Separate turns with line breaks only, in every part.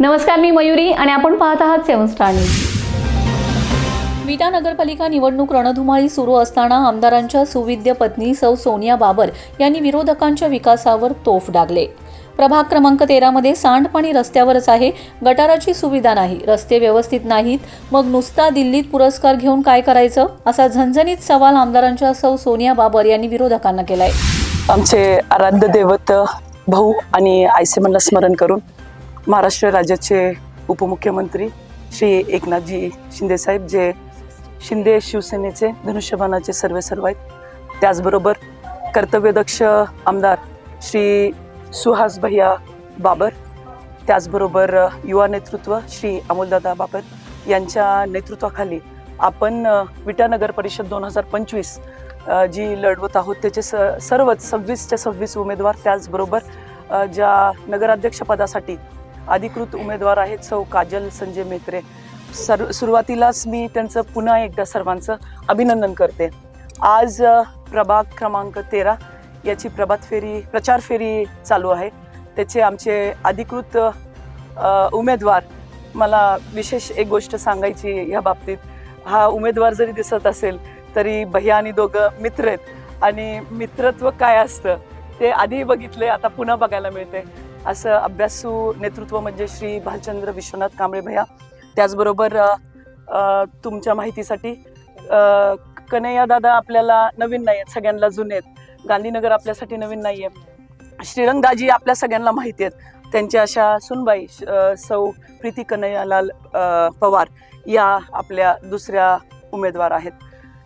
नमस्कार मी मयुरी आणि आपण पाहत आहात सेवन स्टार न्यूज.
विटा नगरपालिका निवडणूक रणधुमाळी सुरू असताना आमदारांच्या सुविद्य पत्नी सौ सोनिया बाबर यांनी विरोधकांच्या विकासावर तोफ डागले. प्रभाग क्रमांक तेरामध्ये सांडपाणी रस्त्यावरच आहे गटाराची सुविधा नाही रस्ते व्यवस्थित नाहीत मग नुसता दिल्लीत पुरस्कार घेऊन काय करायचं? असा झणझणीत सवाल आमदारांच्या सौ सोनिया बाबर यांनी विरोधकांना केलाय.
आमचे आराध्य दैवत भाऊ आणि आयसेमनला स्मरण करून महाराष्ट्र राज्याचे उपमुख्यमंत्री श्री एकनाथजी शिंदेसाहेब जे शिंदे शिवसेनेचे धनुष्यबाणाचे सर्वे सर्व आहेत. त्याचबरोबर कर्तव्यदक्ष आमदार श्री सुहास भैया बाबर त्याचबरोबर युवा नेतृत्व श्री अमोलदादा बाबर यांच्या नेतृत्वाखाली आपण विटा नगर परिषद दोन हजार पंचवीस जी लढवत आहोत त्याचे स सर्वच सव्वीसच्या सव्वीस उमेदवार त्याचबरोबर ज्या नगराध्यक्षपदासाठी अधिकृत उमेदवार आहेत सौ काजल संजय मेत्रे. सर सुरुवातीलाच मी त्यांचं पुन्हा एकदा सर्वांचं अभिनंदन करते. आज प्रभाग क्रमांक तेरा याची प्रभात फेरी प्रचार फेरी चालू आहे. त्याचे आमचे अधिकृत उमेदवार मला विशेष एक गोष्ट सांगायची या बाबतीत. हा उमेदवार जरी दिसत असेल तरी भैया आणि दोघं मित्र आहेत. आणि मित्रत्व काय असतं ते आधी बघितले आता पुन्हा बघायला मिळते असं अभ्यासू नेतृत्व म्हणजे श्री भालचंद्र विश्वनाथ कांबळे भैया. त्याचबरोबर तुमच्या माहितीसाठी कन्हैया दादा आपल्याला नवीन नाही आहेत सगळ्यांना जुने आहेत. गांधीनगर आपल्यासाठी नवीन नाही आहे श्रीरंगाजी आपल्या सगळ्यांना माहिती आहेत. त्यांच्या अशा सुनबाई सौ प्रीती कन्हैयालाल पवार या आपल्या दुसऱ्या उमेदवार आहेत.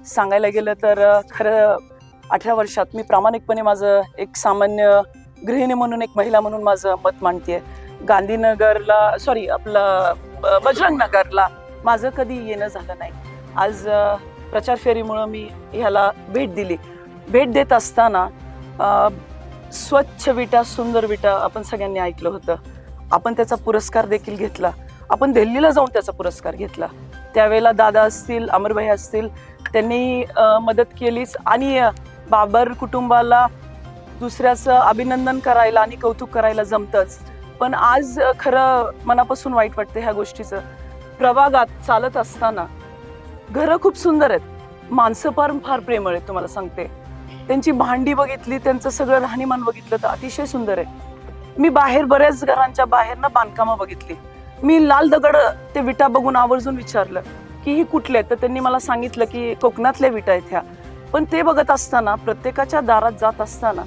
सांगायला गेलं तर खरं अठरा वर्षात मी प्रामाणिकपणे माझं एक सामान्य गृहिणी म्हणून एक महिला म्हणून माझं मत मांडते गांधीनगरला सॉरी आपलं ब- बजरंग नगरला माझं कधी येणं झालं नाही. आज प्रचार फेरीमुळं मी ह्याला भेट दिली. भेट देत असताना स्वच्छ विटा सुंदर विटा आपण सगळ्यांनी ऐकलं होतं. आपण त्याचा पुरस्कार देखील घेतला. आपण दिल्लीला जाऊन त्याचा पुरस्कार घेतला. त्यावेळेला दादा असतील अमरभाई असतील त्यांनी मदत केलीच. आणि बाबर कुटुंबाला दुसऱ्याचं अभिनंदन करायला आणि कौतुक करायला जमतंच. पण आज खरं मनापासून वाईट वाटतं ह्या गोष्टीचं. प्रवागात चालत असताना घरं खूप सुंदर आहेत. माणसं फार फार प्रेमळ आहेत तुम्हाला सांगते. त्यांची भांडी बघितली त्यांचं सगळं राहणीमान बघितलं तर अतिशय सुंदर आहे. मी बाहेर बऱ्याच घरांच्या बाहेर ना बांधकामं बघितली. मी लाल दगड ते विटा बघून आवर्जून विचारलं की ही कुठले आहेत? तर त्यांनी मला सांगितलं की कोकणातल्या विटा आहेत ह्या. पण ते बघत असताना प्रत्येकाच्या दारात जात असताना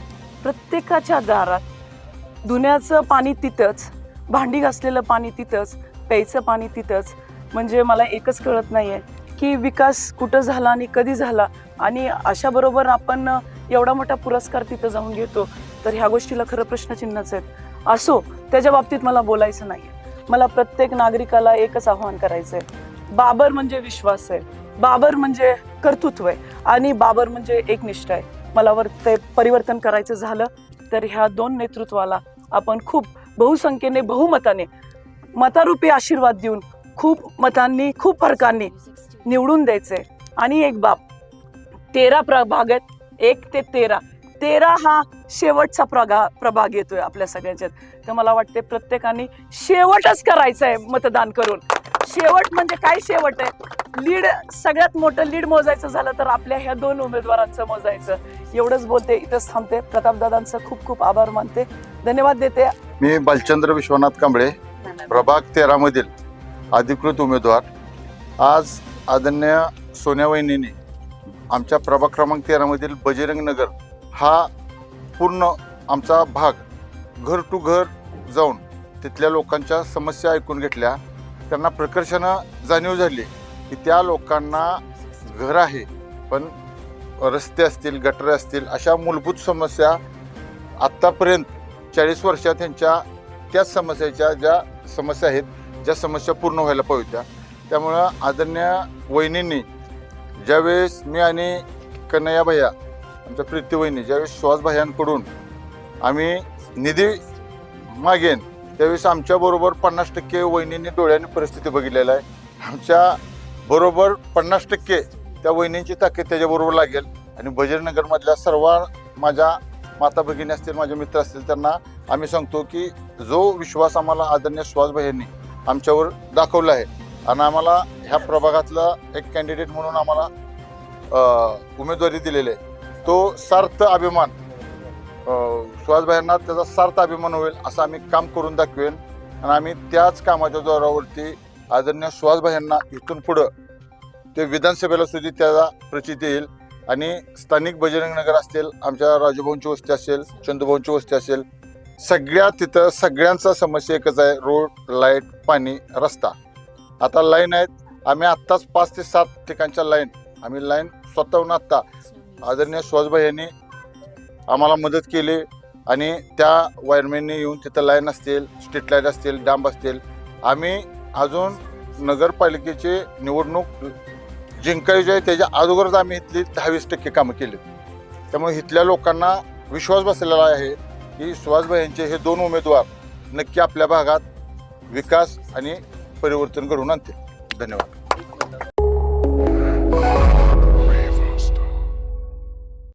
प्रत्येकाच्या दारात धुण्याचं पाणी तिथंच भांडी घासलेलं पाणी तिथंच प्यायचं पाणी तिथंच. म्हणजे मला एकच कळत नाही आहे की विकास कुठं झाला आणि कधी झाला. आणि अशाबरोबर आपण एवढा मोठा पुरस्कार तिथं जाऊन घेतो. तर ह्या गोष्टीला खरं प्रश्नचिन्हच आहेत. असो त्याच्या बाबतीत मला बोलायचं नाही मला प्रत्येक नागरिकाला एकच आव्हान करायचं आहे बाबर म्हणजे विश्वास आहे. बाबर म्हणजे कर्तृत्व आहे. आणि बाबर म्हणजे एकनिष्ठ आहे. मला ते परिवर्तन करायचं झालं तर ह्या दोन नेतृत्वाला आपण खूप बहुसंख्येने बहुमताने मतारूपी आशीर्वाद देऊन खूप मतांनी खूप फरकांनी निवडून द्यायचे आणि एक बाब तेरा प्रभाग आहेत. एक ते तेरा. तेरा हा शेवटचा प्रगा प्रभाग येतोय आपल्या सगळ्यांच्यात. तर मला वाटते प्रत्येकाने शेवटच करायचं आहे मतदान करून. शेवट म्हणजे काय शेवट आहे? लीड सगळ्यात मोठं लीड मोजायचं झालं तर आपल्या ह्या दोन उमेदवारांचं मोजायचं. एवढंच बोलते इथंच थांबते. प्रतापदादांचं खूप खूप आभार मानते. धन्यवाद देते.
मी बालचंद्र विश्वनाथ कांबळे प्रभाग तेरामधील अधिकृत उमेदवार. आज आदरणीय सोन्या वहिनीने आमच्या प्रभाग क्रमांक तेरामधील बजरंग नगर हा पूर्ण आमचा भाग घर टू घर जाऊन तिथल्या लोकांच्या समस्या ऐकून घेतल्या. त्यांना प्रकर्षानं जाणीव झाली. की त्या लोकांना घर आहे पण रस्ते असतील गटरे असतील अशा मूलभूत समस्या आत्तापर्यंत चाळीस वर्षात त्यांच्या त्याच समस्याच्या ज्या समस्या आहेत ज्या समस्या पूर्ण व्हायला पाहिजे होत्या त्यामुळं आदरणीय वहिनींनी ज्यावेळेस मी आणि कन्हैया भैया आमच्या प्रीती वहिनी ज्यावेळेस श्वास भैयांकडून आम्ही निधी मागेन त्यावेळेस आमच्याबरोबर पन्नास टक्के वहिनींनी डोळ्यांनी परिस्थिती बघितलेलं आहे. आमच्या बरोबर पन्नास टक्के त्या वहिनींची ताकद त्याच्याबरोबर लागेल. आणि बजरनगरमधल्या सर्व माझ्या माता भगिनी असतील माझे मित्र असतील त्यांना आम्ही सांगतो की जो विश्वास आम्हाला आदरणीय सुहास यांनी आमच्यावर दाखवला आहे आणि आम्हाला ह्या प्रभागातला एक कॅन्डिडेट म्हणून आम्हाला उमेदवारी दिलेली आहे तो सार्थ अभिमान सुहासभाईंना त्याचा सार्थ अभिमान होईल असं आम्ही काम करून दाखवेन. आणि आम्ही त्याच कामाच्या जोरावरती आदरणीय सुहासभाईंना इथून पुढं ते विधानसभेला सुद्धा त्याला प्रचिती येईल आणि स्थानिक बजरंग नगर असतील आमच्या राजूभाऊंची वस्ती असेल चंदूभाऊंची वस्ती असेल सगळ्या तिथं सगळ्यांचा समस्या एकच आहे रोड लाइट पाणी रस्ता. आता लाईन आहेत आम्ही आत्ताच पाच ते सात ठिकाणच्या लाईन आम्ही लाईन स्वतःहून आत्ता. आदरणीय सुहासभाई यांनी आम्हाला मदत केली आणि त्या वायरमॅनने येऊन तिथं लाईन असतील स्ट्रीट लाइट असतील डांब असतील आम्ही अजून नगरपालिकेचे निवडणूक जिंकायची आहे त्याच्या अगोदरच आम्ही इथली दहावीस टक्के कामं केली त्यामुळे इथल्या लोकांना विश्वास बसलेला आहे की सुहासभाई यांचे हे दोन उमेदवार नक्की आपल्या भागात विकास आणि परिवर्तन घडवून आणतील. धन्यवाद.